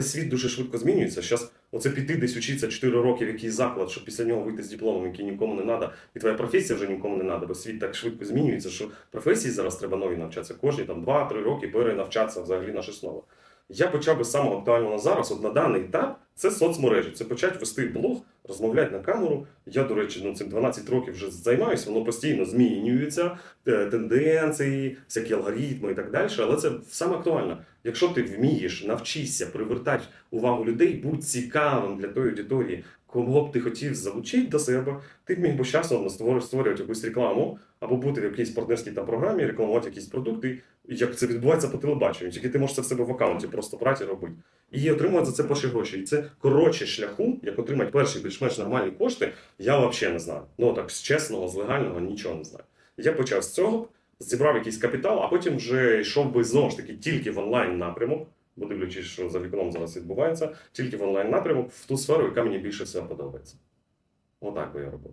Але світ дуже швидко змінюється. Зараз оце піти десь учитися 4 роки в якийсь заклад, щоб після нього вийти з дипломом, який нікому не треба, і твоя професія вже нікому не треба, бо світ так швидко змінюється, що професії зараз треба нові навчатися. Кожні там 2-3 роки перенавчатися взагалі на щось нове. Я почав би самого актуального зараз, от на даний етап, це соцмережі. Це почати вести блог, розмовляти на камеру. Я, до речі, ну цим 12 років вже займаюся, воно постійно змінюється, е, тенденції, всякі алгоритми і так далі. Але це саме актуально. Якщо ти вмієш, навчишся привертати увагу людей, будь цікавим для тої аудиторії, кого б ти хотів залучити до себе, ти б міг би створювати, створювати якусь рекламу або бути в якійсь партнерській там програмі, рекламувати якісь продукти, як це відбувається по телебаченню. Тільки ти можеш це в себе в аккаунті просто брати і робити. І отримувати за це перші гроші. І це коротше шляху, як отримати перші більш-менш нормальні кошти, я взагалі не знаю. Ну так з чесного, з легального нічого не знаю. Я почав з цього, зібрав якийсь капітал, а потім вже йшов би знову ж таки тільки в онлайн напрямок. Бо дивлячись, що за вікном зараз відбувається, тільки в онлайн напрямок в ту сферу, яка мені більше всього подобається. Отак би я робив.